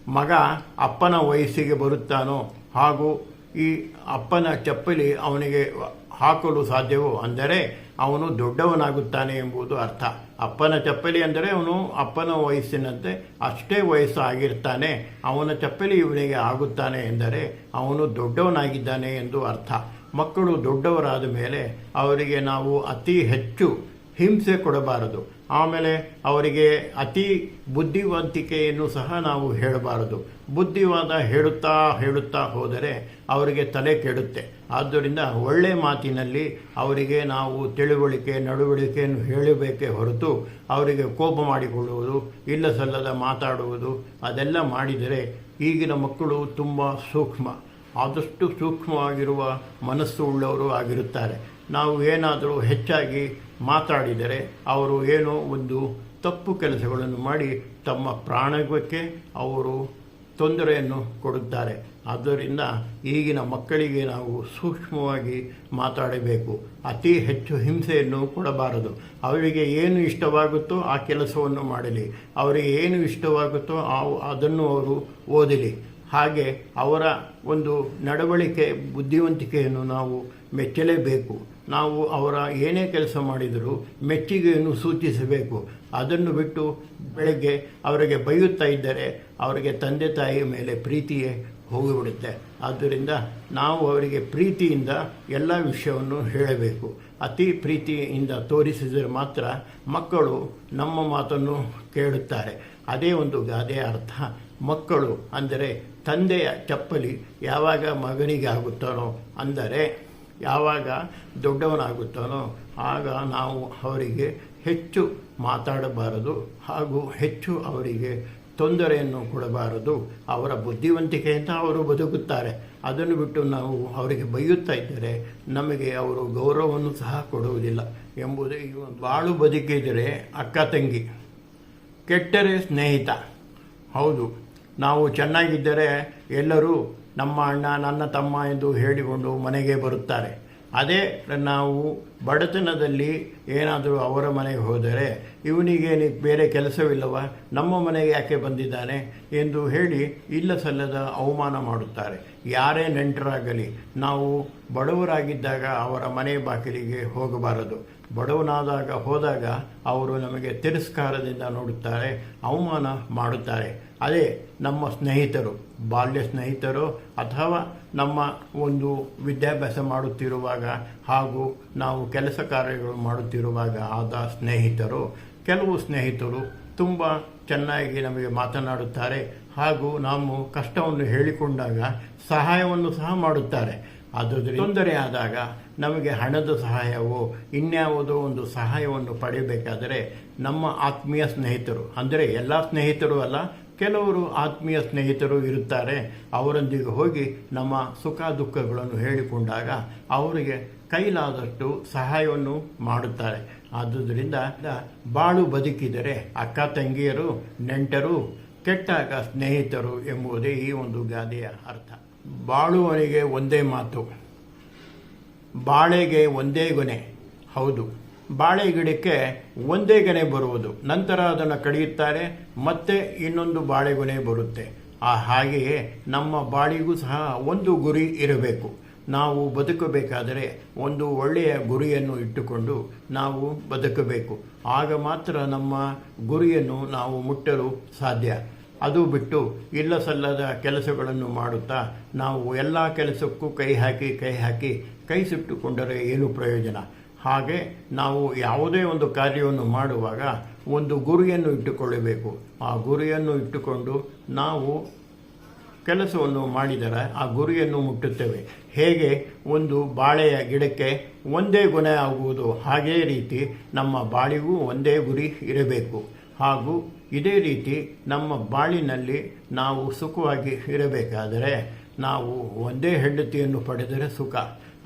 ಮಗ ಅಪ್ಪನ ವಯಸ್ಸಿಗೆ ಬರುತ್ತಾನೋ ಹಾಗೂ ಈ ಅಪ್ಪನ ಚಪ್ಪಲಿ ಅವನಿಗೆ ಹಾಕಲು ಸಾಧ್ಯವೋ ಅಂದರೆ ಅವನು ದೊಡ್ಡವನಾಗುತ್ತಾನೆ ಎಂಬುದು ಅರ್ಥ. ಅಪ್ಪನ ಚಪ್ಪಲಿ ಅಂದರೆ ಅವನು ಅಪ್ಪನ ವಯಸ್ಸಿನಂತೆ ಅಷ್ಟೇ ವಯಸ್ಸು ಆಗಿರ್ತಾನೆ ಅವನ ಚಪ್ಪಲಿ ಇವನಿಗೆ ಆಗುತ್ತಾನೆ ಎಂದರೆ ಅವನು ದೊಡ್ಡವನಾಗಿದ್ದಾನೆ ಎಂದು ಅರ್ಥ. ಮಕ್ಕಳು ದೊಡ್ಡವರಾದ ಮೇಲೆ ಅವರಿಗೆ ನಾವು ಅತಿ ಹೆಚ್ಚು ಹಿಂಸೆ ಕೊಡಬಾರದು. ಆಮೇಲೆ ಅವರಿಗೆ ಅತಿ ಬುದ್ಧಿವಂತಿಕೆಯನ್ನು ಸಹ ನಾವು ಹೇಳಬಾರದು. ಬುದ್ಧಿವಾದ ಹೇಳುತ್ತಾ ಹೇಳುತ್ತಾ ಹೋದರೆ ಅವರಿಗೆ ತಲೆ ಕೆಡುತ್ತೆ. ಆದ್ದರಿಂದ ಒಳ್ಳೆ ಮಾತಿನಲ್ಲಿ ಅವರಿಗೆ ನಾವು ತಿಳುವಳಿಕೆ, ನಡವಳಿಕೆಯನ್ನು ಹೇಳಬೇಕೇ ಹೊರತು ಅವರಿಗೆ ಕೋಪ ಮಾಡಿಕೊಳ್ಳುವುದು ಇಲ್ಲ ಸಲ್ಲದ ಮಾತಾಡುವುದು, ಅದೆಲ್ಲ ಮಾಡಿದರೆ ಈಗಿನ ಮಕ್ಕಳು ತುಂಬ ಸೂಕ್ಷ್ಮ. ಆದಷ್ಟು ಸೂಕ್ಷ್ಮವಾಗಿರುವ ಮನಸ್ಸು ಉಳ್ಳವರು ಆಗಿರುತ್ತಾರೆ. ನಾವು ಏನಾದರೂ ಹೆಚ್ಚಾಗಿ ಮಾತಾಡಿದರೆ ಅವರು ಏನೋ ಒಂದು ತಪ್ಪು ಕೆಲಸಗಳನ್ನು ಮಾಡಿ ತಮ್ಮ ಪ್ರಾಣಕ್ಕೆ ಅವರು ತೊಂದರೆಯನ್ನು ಕೊಡುತ್ತಾರೆ. ಆದ್ದರಿಂದ ಈಗಿನ ಮಕ್ಕಳಿಗೆ ನಾವು ಸೂಕ್ಷ್ಮವಾಗಿ ಮಾತಾಡಬೇಕು. ಅತಿ ಹೆಚ್ಚು ಹಿಂಸೆಯನ್ನು ಕೊಡಬಾರದು. ಅವರಿಗೆ ಏನು ಇಷ್ಟವಾಗುತ್ತೋ ಆ ಕೆಲಸವನ್ನು ಮಾಡಲಿ. ಅವರಿಗೆ ಏನು ಇಷ್ಟವಾಗುತ್ತೋ ಅದನ್ನು ಅವರು ಓದಲಿ. ಹಾಗೆ ಅವರ ಒಂದು ನಡವಳಿಕೆ, ಬುದ್ಧಿವಂತಿಕೆಯನ್ನು ನಾವು ಮೆಚ್ಚಲೇಬೇಕು. ನಾವು ಅವರ ಏನೇ ಕೆಲಸ ಮಾಡಿದರೂ ಮೆಚ್ಚುಗೆಯನ್ನು ಸೂಚಿಸಬೇಕು. ಅದನ್ನು ಬಿಟ್ಟು ಬೆಳಗ್ಗೆ ಅವರಿಗೆ ಬೈಯುತ್ತಾ ಇದ್ದರೆ ಅವರಿಗೆ ತಂದೆ ತಾಯಿಯ ಮೇಲೆ ಪ್ರೀತಿಯೇ ಹೋಗಿಬಿಡುತ್ತೆ. ಆದ್ದರಿಂದ ನಾವು ಅವರಿಗೆ ಪ್ರೀತಿಯಿಂದ ಎಲ್ಲ ವಿಷಯವನ್ನು ಹೇಳಬೇಕು. ಅತಿ ಪ್ರೀತಿಯಿಂದ ತೋರಿಸಿದರೆ ಮಾತ್ರ ಮಕ್ಕಳು ನಮ್ಮ ಮಾತನ್ನು ಕೇಳುತ್ತಾರೆ. ಅದೇ ಒಂದು ಗಾದೆ ಅರ್ಥ. ಮಕ್ಕಳು ಅಂದರೆ ತಂದೆಯ ಚಪ್ಪಲಿ ಯಾವಾಗ ಮಗನಿಗೆ ಆಗುತ್ತಾನೋ ಅಂದರೆ ಯಾವಾಗ ದೊಡ್ಡವನಾಗುತ್ತಾನೋ ಆಗ ನಾವು ಅವರಿಗೆ ಹೆಚ್ಚು ಮಾತಾಡಬಾರದು ಹಾಗೂ ಹೆಚ್ಚು ಅವರಿಗೆ ತೊಂದರೆಯನ್ನು ಕೊಡಬಾರದು. ಅವರ ಬುದ್ಧಿವಂತಿಕೆಯಿಂದ ಅವರು ಬದುಕುತ್ತಾರೆ. ಅದನ್ನು ಬಿಟ್ಟು ನಾವು ಅವರಿಗೆ ಬೈಯುತ್ತಾ ಇದ್ದರೆ ನಮಗೆ ಅವರು ಗೌರವವನ್ನು ಸಹ ಕೊಡುವುದಿಲ್ಲ ಎಂಬುದೇ ಈ ಒಂದು ಬಾಳು ಬದುಕಿದರೆ ಅಕ್ಕ ತಂಗಿ. ಕೆಟ್ಟರೆ ಸ್ನೇಹಿತ. ಹೌದು, ನಾವು ಚೆನ್ನಾಗಿದ್ದರೆ ಎಲ್ಲರೂ ನಮ್ಮ ಅಣ್ಣ, ನನ್ನ ತಮ್ಮ ಎಂದು ಹೇಳಿಕೊಂಡು ಮನೆಗೆ ಬರುತ್ತಾರೆ. ಅದೇ ನಾವು ಬಡತನದಲ್ಲಿ ಏನಾದರೂ ಅವರ ಮನೆಗೆ ಹೋದರೆ ಇವನಿಗೇನು ಬೇರೆ ಕೆಲಸವಿಲ್ಲವ ನಮ್ಮ ಮನೆಗೆ ಯಾಕೆ ಬಂದಿದ್ದಾನೆ? ಎಂದು ಹೇಳಿ ಇಲ್ಲ ಸಲ್ಲದ ಅವಮಾನ ಮಾಡುತ್ತಾರೆ. ಯಾರೇ ನೆಂಟರಾಗಲಿ, ನಾವು ಬಡವರಾಗಿದ್ದಾಗ ಅವರ ಮನೆ ಬಾಕಿಲಿಗೆ ಹೋಗಬಾರದು. ಬಡವನಾದಾಗ ಹೋದಾಗ ಅವರು ನಮಗೆ ತಿರಸ್ಕಾರದಿಂದ ನೋಡುತ್ತಾರೆ, ಅವಮಾನ ಮಾಡುತ್ತಾರೆ. ಅದೇ ನಮ್ಮ ಸ್ನೇಹಿತರು, ಬಾಲ್ಯ ಸ್ನೇಹಿತರು ಅಥವಾ ನಮ್ಮ ಒಂದು ವಿದ್ಯಾಭ್ಯಾಸ ಮಾಡುತ್ತಿರುವಾಗ ಹಾಗೂ ನಾವು ಕೆಲಸ ಕಾರ್ಯಗಳು ಮಾಡುತ್ತಿರುವಾಗ ಆದ ಸ್ನೇಹಿತರು, ಕೆಲವು ಸ್ನೇಹಿತರು ತುಂಬ ಚೆನ್ನಾಗಿ ನಮಗೆ ಮಾತನಾಡುತ್ತಾರೆ ಹಾಗೂ ನಾವು ಕಷ್ಟವನ್ನು ಹೇಳಿಕೊಂಡಾಗ ಸಹಾಯವನ್ನು ಸಹ ಮಾಡುತ್ತಾರೆ. ಆದ್ದರಿಂದ ತೊಂದರೆ ಆದಾಗ ನಮಗೆ ಹಣದ ಸಹಾಯವೋ, ಇನ್ಯಾವುದೋ ಒಂದು ಸಹಾಯವನ್ನು ಪಡೆಯಬೇಕಾದರೆ ನಮ್ಮ ಆತ್ಮೀಯ ಸ್ನೇಹಿತರು, ಅಂದರೆ ಎಲ್ಲ ಸ್ನೇಹಿತರು ಅಲ್ಲ ಕೆಲವರು ಆತ್ಮೀಯ ಸ್ನೇಹಿತರು ಇರುತ್ತಾರೆ, ಅವರೊಂದಿಗೆ ಹೋಗಿ ನಮ್ಮ ಸುಖ ದುಃಖಗಳನ್ನು ಹೇಳಿಕೊಂಡಾಗ ಅವರಿಗೆ ಕೈಲಾದಷ್ಟು ಸಹಾಯವನ್ನು ಮಾಡುತ್ತಾರೆ. ಆದುದರಿಂದ ಬಾಳು ಬದುಕಿದರೆ ಅಕ್ಕ ತಂಗಿಯರು, ನೆಂಟರು, ಕೆಟ್ಟಾಗ ಸ್ನೇಹಿತರು ಎಂಬುದೇ ಈ ಒಂದು ಗಾದೆಯ ಅರ್ಥ. ಬಾಳುವನಿಗೆ ಒಂದೇ ಮಾತು, ಬಾಳೆಗೆ ಒಂದೇ ಗೊನೆ, ಹೌದು. ಬಾಳೆ ಗಿಡಕ್ಕೆ ಒಂದೇ ಗೊನೆ ಬರುವುದು. ನಂತರ ಅದನ್ನು ಕಡಿಯುತ್ತಾರೆ, ಮತ್ತೆ ಇನ್ನೊಂದು ಬಾಳೆಗೊನೆ ಬರುತ್ತೆ. ಆ ಹಾಗೆಯೇ ನಮ್ಮ ಬಾಳಿಗೂ ಸಹ ಒಂದು ಗುರಿ ಇರಬೇಕು. ನಾವು ಬದುಕಬೇಕಾದರೆ ಒಂದು ಒಳ್ಳೆಯ ಗುರಿಯನ್ನು ಇಟ್ಟುಕೊಂಡು ನಾವು ಬದುಕಬೇಕು. ಆಗ ಮಾತ್ರ ನಮ್ಮ ಗುರಿಯನ್ನು ನಾವು ಮುಟ್ಟಲು ಸಾಧ್ಯ. ಅದು ಬಿಟ್ಟು ಇಲ್ಲ ಸಲ್ಲದ ಕೆಲಸಗಳನ್ನು ಮಾಡುತ್ತಾ ನಾವು ಎಲ್ಲ ಕೆಲಸಕ್ಕೂ ಕೈ ಹಾಕಿ ಕೈ ಹಾಕಿ, ಕೈ ಸುಟ್ಟುಕೊಂಡರೆ ಏನು ಪ್ರಯೋಜನ? ಹಾಗೆ ನಾವು ಯಾವುದೇ ಒಂದು ಕಾರ್ಯವನ್ನು ಮಾಡುವಾಗ ಒಂದು ಗುರಿಯನ್ನು ಇಟ್ಟುಕೊಳ್ಳಬೇಕು. ಆ ಗುರಿಯನ್ನು ಇಟ್ಟುಕೊಂಡು ನಾವು ಕೆಲಸವನ್ನು ಮಾಡಿದರೆ ಆ ಗುರಿಯನ್ನು ಮುಟ್ಟುತ್ತೇವೆ. ಹೇಗೆ? ಒಂದು ಬಾಳೆಯ ಗಿಡಕ್ಕೆ ಒಂದೇ ಗುಣ ಆಗುವುದು. ಹಾಗೇ ರೀತಿ ನಮ್ಮ ಬಾಳಿಗೂ ಒಂದೇ ಗುರಿ ಇರಬೇಕು. ಹಾಗೂ ಇದೇ ರೀತಿ ನಮ್ಮ ಬಾಳಿನಲ್ಲಿ ನಾವು ಸುಖವಾಗಿ ಇರಬೇಕಾದರೆ ನಾವು ಒಂದೇ ಹೆಂಡತಿಯನ್ನು ಪಡೆದರೆ ಸುಖ.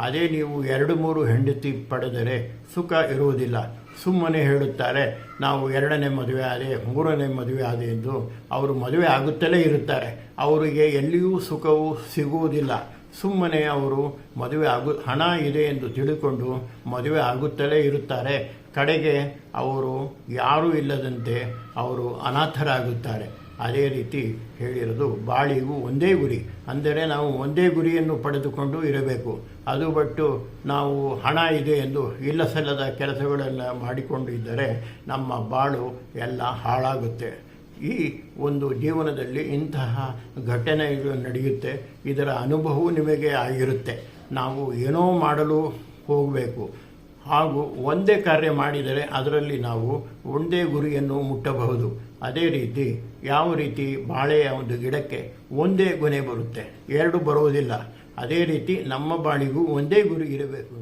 ಅದೇ ನೀವು ಎರಡು ಮೂರು ಹೆಂಡತಿ ಪಡೆದರೆ ಸುಖ ಇರುವುದಿಲ್ಲ. ಸುಮ್ಮನೆ ಹೇಳುತ್ತಾರೆ, ನಾವು ಎರಡನೇ ಮದುವೆ ಆದೆ, ಮೂರನೇ ಮದುವೆ ಆದೆ ಎಂದು ಅವರು ಮದುವೆ ಆಗುತ್ತಲೇ ಇರುತ್ತಾರೆ. ಅವರಿಗೆ ಎಲ್ಲಿಯೂ ಸುಖವು ಸಿಗುವುದಿಲ್ಲ. ಸುಮ್ಮನೆ ಅವರು ಮದುವೆ ಆಗು, ಹಣ ಇದೆ ಎಂದು ತಿಳಿದುಕೊಂಡು ಮದುವೆ ಆಗುತ್ತಲೇ ಇರುತ್ತಾರೆ. ಕಡೆಗೆ ಅವರು ಯಾರೂ ಇಲ್ಲದಂತೆ ಅವರು ಅನಾಥರಾಗುತ್ತಾರೆ. ಅದೇ ರೀತಿ ಹೇಳಿರೋದು, ಬಾಳಿಗೂ ಒಂದೇ ಗುರಿ. ಅಂದರೆ ನಾವು ಒಂದೇ ಗುರಿಯನ್ನು ಪಡೆದುಕೊಂಡು ಇರಬೇಕು. ಅದು ಬಿಟ್ಟು ನಾವು ಹಣ ಇದೆ ಎಂದು ಇಲ್ಲ ಸಲ್ಲದ ಕೆಲಸಗಳೆಲ್ಲ ಮಾಡಿಕೊಂಡು ಇದ್ದರೆ ನಮ್ಮ ಬಾಳು ಎಲ್ಲ ಹಾಳಾಗುತ್ತೆ. ಈ ಒಂದು ಜೀವನದಲ್ಲಿ ಇಂತಹ ಘಟನೆಗಳು ನಡೆಯುತ್ತೆ. ಇದರ ಅನುಭವವು ನಿಮಗೆ ಆಗಿರುತ್ತೆ. ನಾವು ಏನೋ ಮಾಡಲು ಹೋಗಬೇಕು. ಹಾಗೂ ಒಂದೇ ಕಾರ್ಯ ಮಾಡಿದರೆ ಅದರಲ್ಲಿ ನಾವು ಒಂದೇ ಗುರಿಯನ್ನು ಮುಟ್ಟಬಹುದು. ಅದೇ ರೀತಿ ಯಾವ ರೀತಿ ಬಾಳೆಯ ಒಂದು ಗಿಡಕ್ಕೆ ಒಂದೇ ಗೊನೆ ಬರುತ್ತೆ? ಎರಡು ಬರುವುದಿಲ್ಲ. ಅದೇ ರೀತಿ ನಮ್ಮ ಬಾಳಿಗೂ ಒಂದೇ ಗುರಿ ಇರಬೇಕು.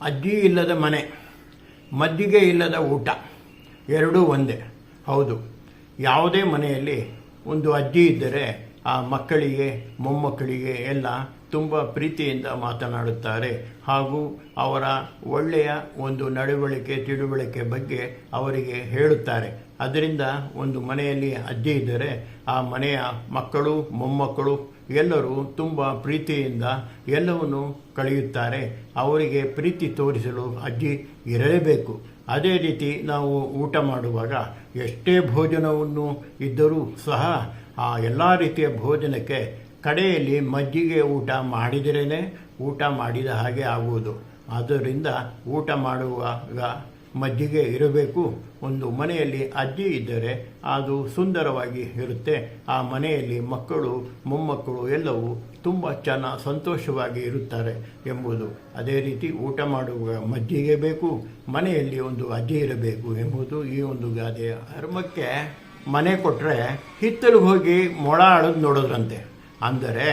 ಅಜ್ಜಿ ಇಲ್ಲದ ಮನೆ ಮದ್ದಿಗೆ ಇಲ್ಲದ ಊಟ, ಎರಡೂ ಒಂದೇ. ಹೌದು, ಯಾವುದೇ ಮನೆಯಲ್ಲಿ ಒಂದು ಅಜ್ಜಿ ಇದ್ದರೆ ಆ ಮಕ್ಕಳಿಗೆ, ಮೊಮ್ಮಕ್ಕಳಿಗೆ ಎಲ್ಲ ತುಂಬ ಪ್ರೀತಿಯಿಂದ ಮಾತನಾಡುತ್ತಾರೆ ಹಾಗೂ ಅವರ ಒಳ್ಳೆಯ ಒಂದು ನಡವಳಿಕೆ, ತಿಳುವಳಿಕೆ ಬಗ್ಗೆ ಅವರಿಗೆ ಹೇಳುತ್ತಾರೆ. ಅದರಿಂದ ಒಂದು ಮನೆಯಲ್ಲಿ ಅಜ್ಜಿ ಇದ್ದರೆ ಆ ಮನೆಯ ಮಕ್ಕಳು, ಮೊಮ್ಮಕ್ಕಳು ಎಲ್ಲರೂ ತುಂಬ ಪ್ರೀತಿಯಿಂದ ಎಲ್ಲವನ್ನು ಕಳೆಯುತ್ತಾರೆ. ಅವರಿಗೆ ಪ್ರೀತಿ ತೋರಿಸಲು ಅಜ್ಜಿ ಇರಲೇಬೇಕು. ಅದೇ ರೀತಿ ನಾವು ಊಟ ಮಾಡುವಾಗ ಎಷ್ಟೇ ಭೋಜನವನ್ನು ಇದ್ದರೂ ಸಹ ಆ ಎಲ್ಲ ರೀತಿಯ ಭೋಜನಕ್ಕೆ ಕಡೆಯಲ್ಲಿ ಮಜ್ಜಿಗೆ ಊಟ ಮಾಡಿದರೇ ಊಟ ಮಾಡಿದ ಹಾಗೆ ಆಗುವುದು. ಆದ್ದರಿಂದ ಊಟ ಮಾಡುವಾಗ ಮಜ್ಜಿಗೆ ಇರಬೇಕು. ಒಂದು ಮನೆಯಲ್ಲಿ ಅಜ್ಜಿ ಇದ್ದರೆ ಅದು ಸುಂದರವಾಗಿ ಇರುತ್ತೆ. ಆ ಮನೆಯಲ್ಲಿ ಮಕ್ಕಳು, ಮೊಮ್ಮಕ್ಕಳು ಎಲ್ಲವೂ ತುಂಬ ಚೆನ್ನ ಸಂತೋಷವಾಗಿ ಇರುತ್ತಾರೆ ಎಂಬುದು. ಅದೇ ರೀತಿ ಊಟ ಮಾಡುವ ಮಜ್ಜಿಗೆ ಬೇಕು, ಮನೆಯಲ್ಲಿ ಒಂದು ಅಜ್ಜಿ ಇರಬೇಕು ಎಂಬುದು ಈ ಒಂದು ಗಾದೆಯ ಧರ್ಮಕ್ಕೆ ಮನೆ ಕೊಟ್ಟರೆ ಹಿತ್ತಲಿಗೆ ಹೋಗಿ ಮೊಳ ಆಳೋದು ನೋಡೋದ್ರಂತೆ. ಅಂದರೆ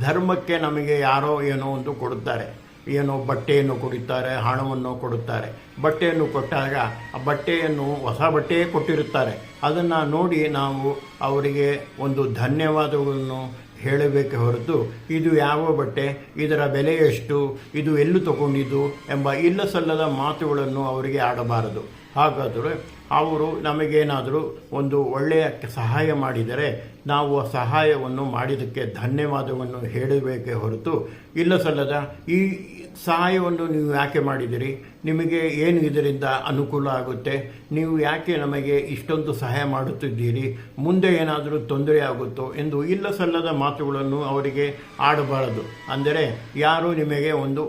ಧರ್ಮಕ್ಕೆ ನಮಗೆ ಯಾರೋ ಏನೋ ಒಂದು ಕೊಡುತ್ತಾರೆ. ಏನೋ ಬಟ್ಟೆಯನ್ನು ಕೊಡುತ್ತಾರೆ ಹಣವನ್ನು ಕೊಡುತ್ತಾರೆ. ಬಟ್ಟೆಯನ್ನು ಕೊಟ್ಟಾಗ ಆ ಬಟ್ಟೆಯನ್ನು, ಹೊಸ ಬಟ್ಟೆಯೇ ಕೊಟ್ಟಿರುತ್ತಾರೆ. ಅದನ್ನು ನೋಡಿ ನಾವು ಅವರಿಗೆ ಒಂದು ಧನ್ಯವಾದಗಳನ್ನು ಹೇಳಬೇಕೆ ಹೊರತು, ಇದು ಯಾವ ಬಟ್ಟೆ, ಇದರ ಬೆಲೆ ಎಷ್ಟು, ಇದು ಎಲ್ಲೂ ತಗೊಂಡಿದ್ದು ಎಂಬ ಇಲ್ಲ ಸಲ್ಲದ ಮಾತುಗಳನ್ನು ಅವರಿಗೆ ಆಡಬಾರದು. ಹಾಗಾದರೆ ಅವರು ನಮಗೇನಾದರೂ ಒಂದು ಒಳ್ಳೆಯ ಸಹಾಯ ಮಾಡಿದರೆ ನಾವು ಆ ಸಹಾಯವನ್ನು ಮಾಡಿದ್ದಕ್ಕೆ ಧನ್ಯವಾದವನ್ನು ಹೇಳಬೇಕೇ ಹೊರತು ಇಲ್ಲ ಸಲ್ಲದ ಈ ಸಹಾಯವನ್ನು ನೀವು ಯಾಕೆ ಮಾಡಿದಿರಿ ನಿಮಗೆ ಏನು ಇದರಿಂದ ಅನುಕೂಲ ಆಗುತ್ತೆ? ನೀವು ಯಾಕೆ ನಮಗೆ ಇಷ್ಟೊಂದು ಸಹಾಯ ಮಾಡುತ್ತಿದ್ದೀರಿ? ಮುಂದೆ ಏನಾದರೂ ತೊಂದರೆ ಆಗುತ್ತೋ ಎಂದು ಇಲ್ಲ ಸಲ್ಲದ ಮಾತುಗಳನ್ನು ಅವರಿಗೆ ಆಡಬಾರದು. ಅಂದರೆ ಯಾರು ನಿಮಗೆ ಒಂದು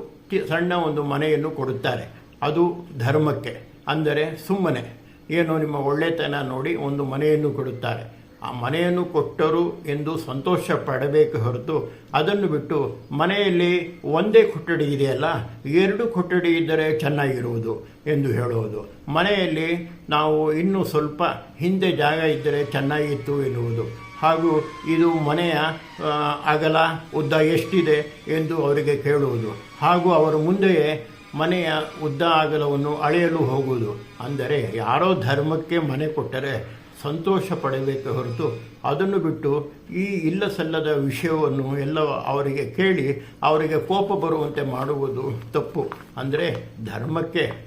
ಸಣ್ಣ ಒಂದು ಮನೆಯನ್ನು ಕೊಡುತ್ತಾರೆ. ಅದು ಧರ್ಮಕ್ಕೆ. ಅಂದರೆ ಸುಮ್ಮನೆ. ಏನು ನಿಮ್ಮ ಒಳ್ಳೆತನ ನೋಡಿ ಒಂದು ಮನೆಯನ್ನು ಕೊಡುತ್ತಾರೆ. ಆ ಮನೆಯನ್ನು ಕೊಟ್ಟರು ಎಂದು ಸಂತೋಷ ಪಡಬೇಕು ಹೊರತು ಅದನ್ನು ಬಿಟ್ಟು ಮನೆಯಲ್ಲಿ ಒಂದೇ ಕೊಠಡಿ ಇದೆಯಲ್ಲ, ಎರಡು ಕೊಠಡಿ ಇದ್ದರೆ ಚೆನ್ನಾಗಿರುವುದು ಎಂದು ಹೇಳುವುದು. ಮನೆಯಲ್ಲಿ ನಾವು ಇನ್ನೂ ಸ್ವಲ್ಪ ಹಿಂದೆ ಜಾಗ ಇದ್ದರೆ ಚೆನ್ನಾಗಿತ್ತು ಎನ್ನುವುದು. ಹಾಗೂ ಇದು ಮನೆಯ ಅಗಲ ಉದ್ದ ಎಷ್ಟಿದೆ ಎಂದು ಅವರಿಗೆ ಕೇಳುವುದು. ಹಾಗೂ ಅವರು ಮುಂದೆಯೇ ಮನೆಯ ಉದ್ದ ಅಗಲವನ್ನು ಅಳೆಯಲು ಹೋಗುವುದು. ಅಂದರೆ ಯಾರೋ ಧರ್ಮಕ್ಕೆ ಮನೆ ಕೊಟ್ಟರೆ ಸಂತೋಷ ಪಡಬೇಕು ಹೊರತು ಅದನ್ನು ಬಿಟ್ಟು ಈ ಇಲ್ಲ ಸಲ್ಲದ ವಿಷಯವನ್ನು ಎಲ್ಲ ಅವರಿಗೆ ಕೇಳಿ ಅವರಿಗೆ ಕೋಪ ಬರುವಂತೆ ಮಾಡುವುದು ತಪ್ಪು. ಅಂದರೆ ಧರ್ಮಕ್ಕೆ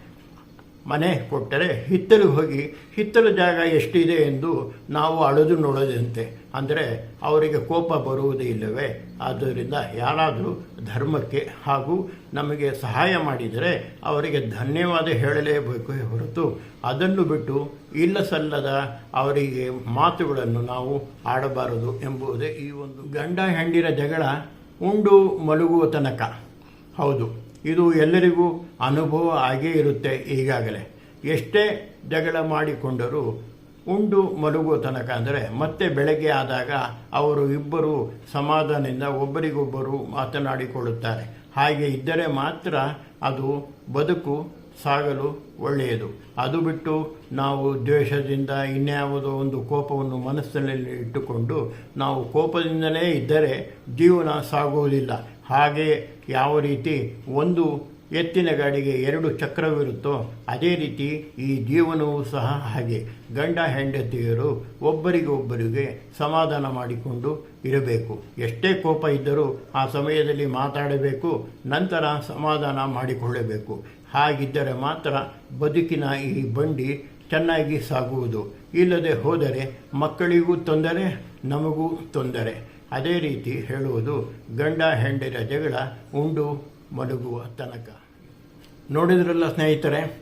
ಮನೆ ಕೊಟ್ಟರೆ ಹಿತ್ತಲು ಹೋಗಿ ಹಿತ್ತಲು ಜಾಗ ಎಷ್ಟಿದೆ ಎಂದು ನಾವು ಅಳೆದು ನೋಡೋದಂತೆ. ಅಂದರೆ ಅವರಿಗೆ ಕೋಪ ಬರುವುದೇ ಇಲ್ಲವೇ? ಆದ್ದರಿಂದ ಯಾರಾದರೂ ಧರ್ಮಕ್ಕೆ ಹಾಗೂ ನಮಗೆ ಸಹಾಯ ಮಾಡಿದರೆ ಅವರಿಗೆ ಧನ್ಯವಾದ ಹೇಳಲೇಬೇಕು ಹೊರತು ಅದನ್ನು ಬಿಟ್ಟು ಇಲ್ಲ ಸಲ್ಲದ ಅವರಿಗೆ ಮಾತುಗಳನ್ನು ನಾವು ಆಡಬಾರದು ಎಂಬುದೇ ಈ ಒಂದು ಗಂಡ ಹೆಂಡಿರ ಜಗಳ ಉಂಡು ಮಲಗುವ ತನಕ. ಹೌದು, ಇದು ಎಲ್ಲರಿಗೂ ಅನುಭವ ಆಗೇ ಇರುತ್ತೆ ಈಗಾಗಲೇ. ಎಷ್ಟೇ ಜಗಳ ಮಾಡಿಕೊಂಡರೂ ಉಂಡು ಮಲಗುವ ತನಕ ಅಂದರೆ ಮತ್ತೆ ಬೆಳಗ್ಗೆ ಆದಾಗ ಅವರು ಇಬ್ಬರು ಸಮಾಧಾನದಿಂದ ಒಬ್ಬರಿಗೊಬ್ಬರು ಮಾತನಾಡಿಕೊಳ್ಳುತ್ತಾರೆ. ಹಾಗೆ ಇದ್ದರೆ ಮಾತ್ರ ಅದು ಬದುಕು ಸಾಗಲು ಒಳ್ಳೆಯದು. ಅದು ಬಿಟ್ಟು ನಾವು ದ್ವೇಷದಿಂದ ಇನ್ಯಾವುದೋ ಒಂದು ಕೋಪವನ್ನು ಮನಸ್ಸಿನಲ್ಲಿ ಇಟ್ಟುಕೊಂಡು ನಾವು ಕೋಪದಿಂದಲೇ ಇದ್ದರೆ ಜೀವನ ಸಾಗುವುದಿಲ್ಲ. ಹಾಗೆ ಯಾವ ರೀತಿ ಒಂದು ಎತ್ತಿನ ಗಾಡಿಗೆ ಎರಡು ಚಕ್ರವಿರುತ್ತೋ, ಅದೇ ರೀತಿ ಈ ಜೀವನವೂ ಸಹ ಹಾಗೆ. ಗಂಡ ಹೆಂಡತಿಯರು ಒಬ್ಬರಿಗೊಬ್ಬರಿಗೆ ಸಮಾಧಾನ ಮಾಡಿಕೊಂಡು ಇರಬೇಕು. ಎಷ್ಟೇ ಕೋಪ ಇದ್ದರೂ ಆ ಸಮಯದಲ್ಲಿ ಮಾತಾಡಬೇಕು, ನಂತರ ಸಮಾಧಾನ ಮಾಡಿಕೊಳ್ಳಬೇಕು. ಹಾಗಿದ್ದರೆ ಮಾತ್ರ ಬದುಕಿನ ಈ ಬಂಡಿ ಚೆನ್ನಾಗಿ ಸಾಗುವುದು. ಇಲ್ಲದೆ ಹೋದರೆ ಮಕ್ಕಳಿಗೂ ತೊಂದರೆ, ನಮಗೂ ತೊಂದರೆ. ಅದೇ ರೀತಿ ಹೇಳುವುದು ಗಂಡ ಹೆಂಡಿ ಜಗಳ, ಉಂಡು ಮಲಗುವ ತನಕ ನೋಡಿದ್ರಲ್ಲ ಸ್ನೇಹಿತರೆ,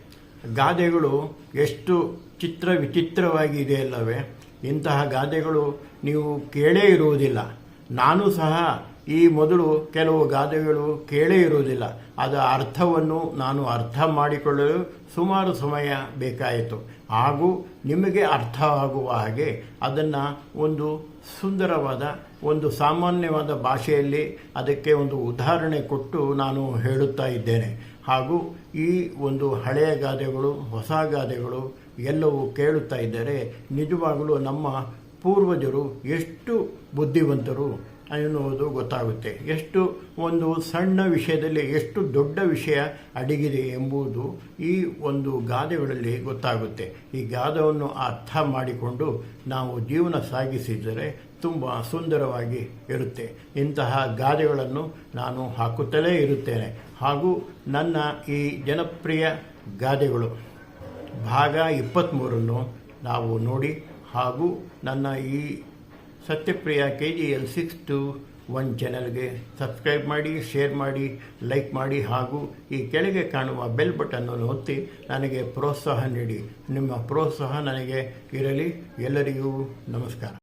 ಗಾದೆಗಳು ಎಷ್ಟು ಚಿತ್ರ ವಿಚಿತ್ರವಾಗಿ ಇದೆಯಲ್ಲವೇ, ಇಂತಹ ಗಾದೆಗಳು ನೀವು ಕೇಳೇ ಇರುವುದಿಲ್ಲ. ನಾನು ಸಹ ಈ ಮೊದಲು ಕೆಲವು ಗಾದೆಗಳು ಕೇಳೇ ಇರುವುದಿಲ್ಲ. ಅದರ ಅರ್ಥವನ್ನು ನಾನು ಅರ್ಥ ಮಾಡಿಕೊಳ್ಳಲು ಸುಮಾರು ಸಮಯ ಬೇಕಾಯಿತು. ಹಾಗೂ ನಿಮಗೆ ಅರ್ಥವಾಗುವ ಹಾಗೆ ಅದನ್ನು ಒಂದು ಸುಂದರವಾದ ಒಂದು ಸಾಮಾನ್ಯವಾದ ಭಾಷೆಯಲ್ಲಿ ಅದಕ್ಕೆ ಒಂದು ಉದಾಹರಣೆ ಕೊಟ್ಟು ನಾನು ಹೇಳುತ್ತಾ ಇದ್ದೇನೆ. ಹಾಗೂ ಈ ಒಂದು ಹಳೆಯ ಗಾದೆಗಳು, ಹೊಸ ಗಾದೆಗಳು ಎಲ್ಲವೂ ಕೇಳುತ್ತಾ ಇದ್ದರೆ ನಿಜವಾಗಲೂ ನಮ್ಮ ಪೂರ್ವಜರು ಎಷ್ಟು ಬುದ್ಧಿವಂತರು ಎನ್ನುವುದು ಗೊತ್ತಾಗುತ್ತೆ. ಎಷ್ಟು ಒಂದು ಸಣ್ಣ ವಿಷಯದಲ್ಲಿ ಎಷ್ಟು ದೊಡ್ಡ ವಿಷಯ ಅಡಗಿದೆ ಎಂಬುದು ಈ ಒಂದು ಗಾದೆಗಳಲ್ಲಿ ಗೊತ್ತಾಗುತ್ತೆ. ಈ ಗಾದವನ್ನು ಅರ್ಥ ಮಾಡಿಕೊಂಡು ನಾವು ಜೀವನ ಸಾಗಿಸಿದರೆ ತುಂಬ ಸುಂದರವಾಗಿ ಇರುತ್ತೆ. ಇಂತಹ ಗಾದೆಗಳನ್ನು ನಾನು ಹಾಕುತ್ತಲೇ ಇರುತ್ತೇನೆ. ಹಾಗೂ ನನ್ನ ಈ ಜನಪ್ರಿಯ ಗಾದೆಗಳು ಭಾಗ ಇಪ್ಪತ್ತ್ಮೂರನ್ನು ನಾವು ನೋಡಿ ಹಾಗೂ ನನ್ನ ಈ Satyapriya K G L six two one ಚಾನಲ್ಗೆ ಸಬ್ಸ್ಕ್ರೈಬ್ ಮಾಡಿ, ಶೇರ್ ಮಾಡಿ, ಲೈಕ್ ಮಾಡಿ ಹಾಗೂ ಈ ಕೆಳಗೆ ಕಾಣುವ ಬೆಲ್ ಬಟನ್ನನ್ನು ಒತ್ತಿ ನನಗೆ ಪ್ರೋತ್ಸಾಹ ನೀಡಿ. ನಿಮ್ಮ ಪ್ರೋತ್ಸಾಹ ನನಗೆ ಇರಲಿ. ಎಲ್ಲರಿಗೂ ನಮಸ್ಕಾರ.